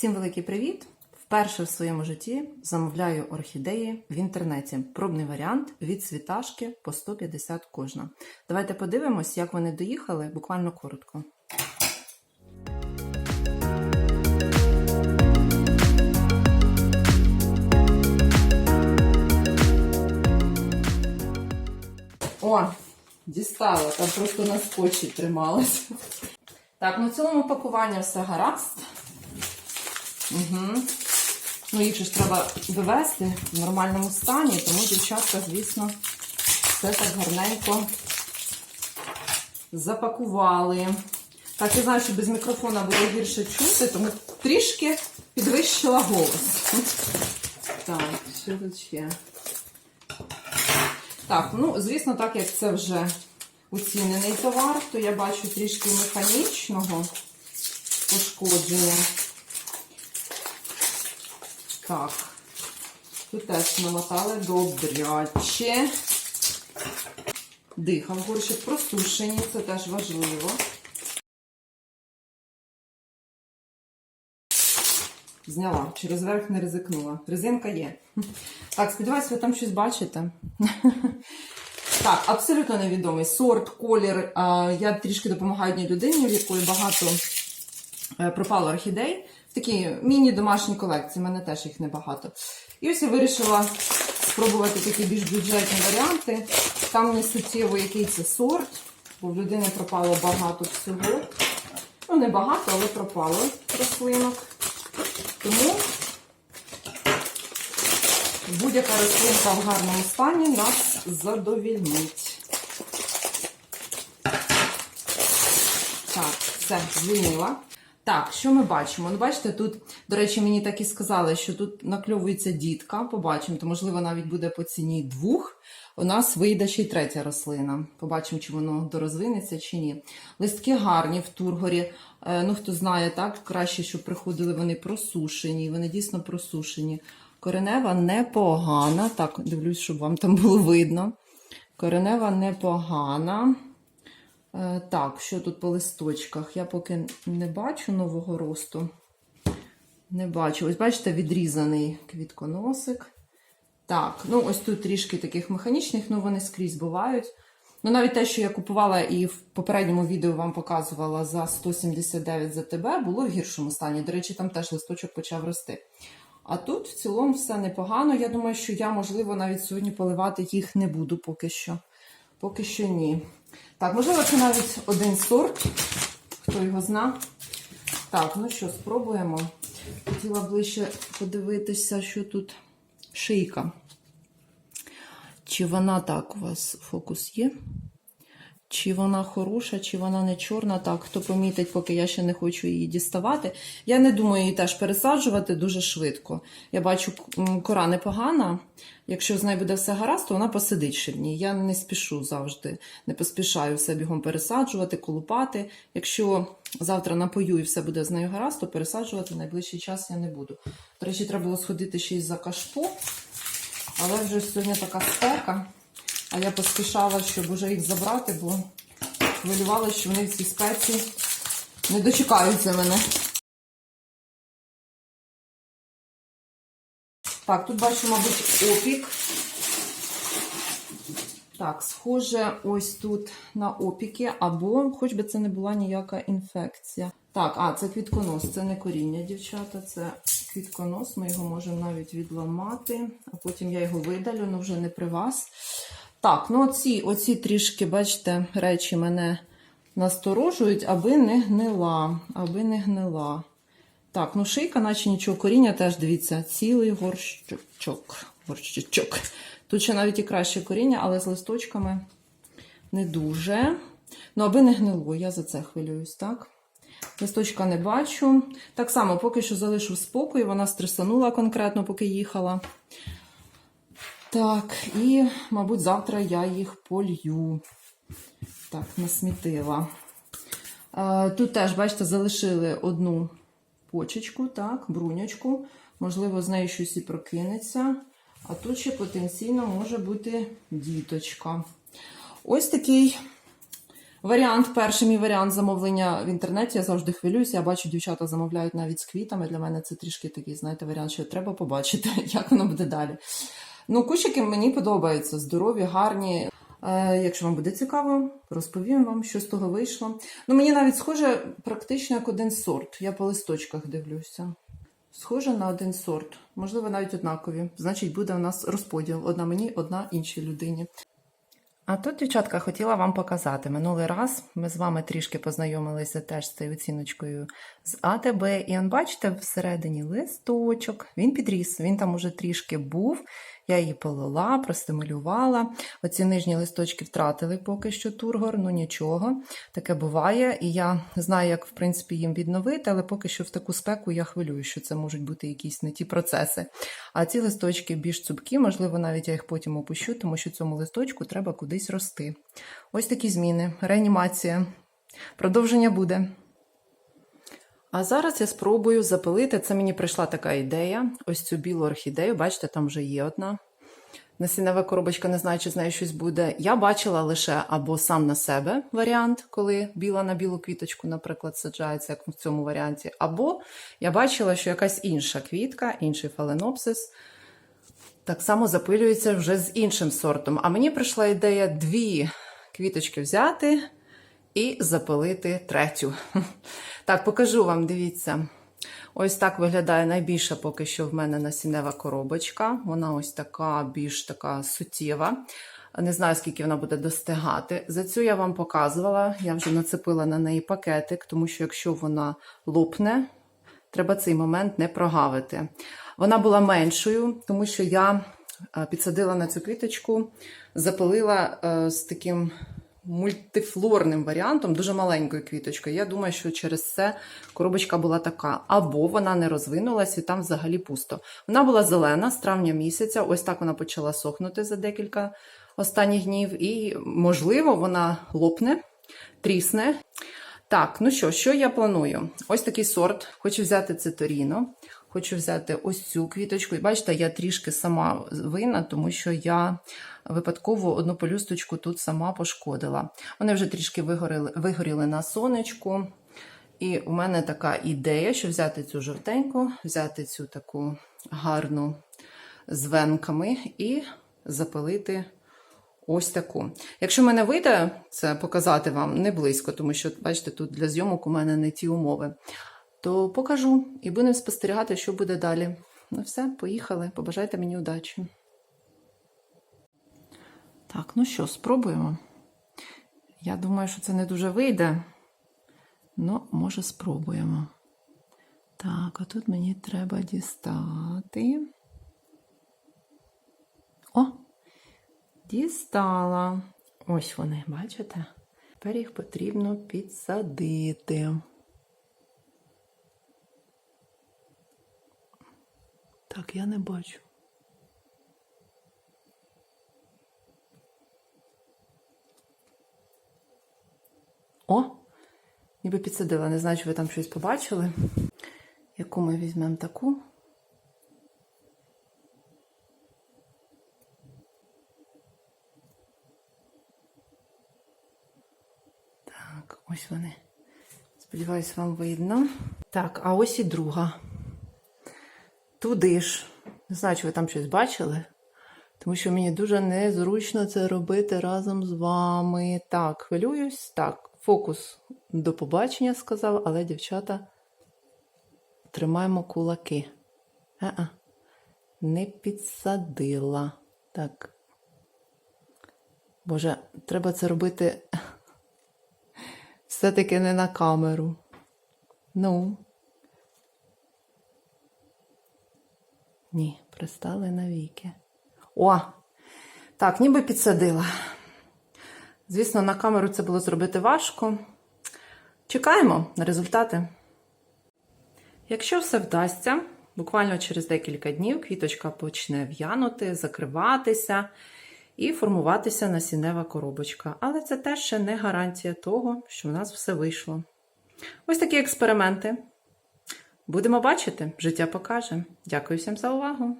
Всім великий привіт! Вперше в своєму житті замовляю орхідеї в інтернеті. Пробний варіант від цвіташки по 150 кожна. Давайте подивимось, як вони доїхали, буквально коротко. О, дістала, там просто на скотчі трималась. Так, ну в цілому пакування все гаразд. Угу. Ну, їх же ж треба довести в нормальному стані, тому дівчатка, звісно, все так гарненько запакували. Так, я знаю, що без мікрофона буде гірше чути, тому трішки підвищила голос. Так, що тут ще? Так, ну, звісно, так як це вже оцінений товар, то я бачу трішки механічного пошкодження. Так, тут теж намотали добряче. Дихав горщик просушені, це теж важливо. Зняла, через верх не ризикнула. Резинка є. Так, сподіваюся, ви там щось бачите. Так, абсолютно невідомий сорт, колір. Я трішки допомагаю одній людині, в якої багато е, пропало орхідей. В такій міні-домашній колекції, в мене теж їх небагато. І ось я вирішила спробувати такі більш бюджетні варіанти. Там не суттєво, який це сорт, бо в людини пропало багато всього. Ну, не багато, але пропало рослинок. Тому будь-яка рослинка в гарному стані нас задовільнить. Так, все, звільнила. Так, що ми бачимо? Ну, бачите, тут, до речі, мені так і сказали, що тут накльовується дітка. Побачимо, то, можливо, навіть буде по ціні двох. У нас вийде ще й третя рослина. Побачимо, чи воно дорозвинеться, чи ні. Листки гарні в тургорі. Е, Ну, хто знає, так, краще, щоб приходили вони просушені. Вони дійсно просушені. Коренева непогана. Так, дивлюсь, щоб вам там було видно. Коренева непогана. Е, Так, що тут по листочках? Я поки не бачу нового росту. Не бачу. Ось, бачите, відрізаний квітконосик. Так, ну ось тут трішки таких механічних, ну вони скрізь бувають. Ну, навіть те, що я купувала і в попередньому відео вам показувала за 179 за ТБ, було в гіршому стані. До речі, там теж листочок почав рости. А тут в цілому все непогано. Я думаю, що я, можливо, навіть сьогодні поливати їх не буду поки що. Поки що ні. Так, можливо, це навіть один сорт, хто його зна. Так, ну що, спробуємо. Хотіла ближче подивитися, що тут шийка. Чи вона так у вас фокус є? Чи вона хороша, чи вона не чорна. Так, хто помітить, поки я ще не хочу її діставати. Я не думаю її теж пересаджувати дуже швидко. Я бачу, кора непогана. Якщо з нею буде все гаразд, то вона посидить ще в ній. Я не спішу завжди, не поспішаю все бігом пересаджувати, колупати. Якщо завтра напою і все буде з нею гаразд, то пересаджувати в найближчий час я не буду. До речі, треба було сходити ще й за кашпо, але вже сьогодні така спека. А я поспішала, щоб уже їх забрати, бо хвилювалася, що вони в цій спеці не дочекаються мене. Так, тут бачу, мабуть, опік. Так, схоже, ось тут на опіки, або хоч би це не була ніяка інфекція. Так, а, це квітконос, це не коріння, дівчата, це квітконос. Ми його можемо навіть відламати, а потім я його видалю, ну вже не при вас. Так, ну оці, оці трішки, бачите, речі мене насторожують, аби не гнила. Аби не гнила. Так, ну шийка, наче нічого, коріння теж дивіться, цілий горщичок. горщичок. Тут ще навіть і краще коріння, але з листочками не дуже. Ну, аби не гнило, я за це хвилююсь, так? Листочка не бачу. Так само, поки що залишу в спокій, вона стресанула конкретно, поки їхала. Так, і, мабуть, завтра я їх полью. Так, насмітила. Е, Тут теж, бачите, залишили одну почечку, так, бруньочку. Можливо, з нею щось і прокинеться. А тут ще потенційно може бути діточка. Ось такий Варіант, перший мій варіант замовлення в інтернеті. Я завжди хвилююся. Я бачу, дівчата замовляють навіть з квітами. Для мене це трішки такий, знаєте, варіант, що треба побачити, як воно буде далі. Ну, кущики мені подобаються, здорові, гарні. Е, якщо вам буде цікаво, розповім вам, що з того вийшло. Ну, мені навіть схоже практично як один сорт. Я по листочках дивлюся. Схоже на один сорт, можливо, навіть однакові. Значить, буде у нас розподіл: одна мені, одна іншій людині. А тут, дівчатка, хотіла вам показати. Минулий раз ми з вами трішки познайомилися теж з цією оціночкою з АТБ. І он, бачите, всередині листочок. Він підріс, він там уже трішки був. Я її полила, простимулювала. Оці нижні листочки втратили поки що тургор, ну нічого. Таке буває. І я знаю, як в принципі їм відновити, але поки що в таку спеку я хвилюю, що це можуть бути якісь не ті процеси. А ці листочки більш цупкі, можливо, навіть я їх потім опущу, тому що цьому листочку треба кудись рости. Ось такі зміни, реанімація. Продовження буде. А зараз я спробую запилити. Це мені прийшла така ідея. Ось цю білу орхідею. Бачите, там вже є одна. Насінева коробочка, не знаю, чи з нею щось буде. Я бачила лише або сам на себе варіант, коли біла на білу квіточку, наприклад, саджається, як в цьому варіанті. Або я бачила, що якась інша квітка, інший фаленопсис, так само запилюється вже з іншим сортом. А мені прийшла ідея дві квіточки взяти і запилити третю. Так, покажу вам, дивіться. Ось так виглядає найбільша поки що в мене насінева коробочка. Вона ось така, більш така суттєва. Не знаю, скільки вона буде достигати. За цю я вам показувала. Я вже нацепила на неї пакетик, тому що якщо вона лопне, треба цей момент не прогавити. Вона була меншою, тому що я е, підсадила на цю квіточку, запилила е, з таким мультифлорним варіантом, дуже маленькою квіточкою. Я думаю, що через це коробочка була така. Або вона не розвинулась і там взагалі пусто. Вона була зелена з травня місяця. Ось так вона почала сохнути за декілька останніх днів. І, можливо, вона лопне, трісне. Так, ну що, що я планую? Ось такий сорт. Хочу взяти циторіно. Хочу взяти ось цю квіточку. І бачите, я трішки сама винна, тому що я випадково одну пелюсточку тут сама пошкодила. Вони вже трішки вигоріли, вигоріли на сонечку. І у мене така ідея, що взяти цю жовтеньку, взяти цю таку гарну з венками і запилити ось таку. Якщо мене вийде це показати вам не близько, тому що, бачите, тут для зйомок у мене не ті умови, то покажу і будемо спостерігати, що буде далі. Ну все, поїхали. Побажайте мені удачі. Так, ну що, спробуємо. Я думаю, що це не дуже вийде. Ну, може, спробуємо. Так, а тут мені треба дістати. О! Дістала. Ось вони, бачите? Тепер їх потрібно підсадити. Так, я не бачу. О! Ніби підсадила. Не знаю, чи ви там щось побачили. Яку ми візьмемо таку? Так, ось вони. Сподіваюсь, вам видно. Так, а ось і друга. Туди ж. Не знаю, чи ви там щось бачили. Тому що мені дуже незручно це робити разом з вами. Так, хвилююсь. Так, фокус до побачення сказав, але, дівчата, тримаємо кулаки. А-а, не підсадила. Так. Боже, треба це робити все-таки не на камеру. Ну. Ні, пристали навіки. О! Так, ніби підсадила. Звісно, на камеру це було зробити важко. Чекаємо на результати. Якщо все вдасться, буквально через декілька днів квіточка почне в'янути, закриватися і формуватися насінева коробочка. Але це теж ще не гарантія того, що в нас все вийшло. Ось такі експерименти. Будемо бачити, життя покаже. Дякую всім за увагу!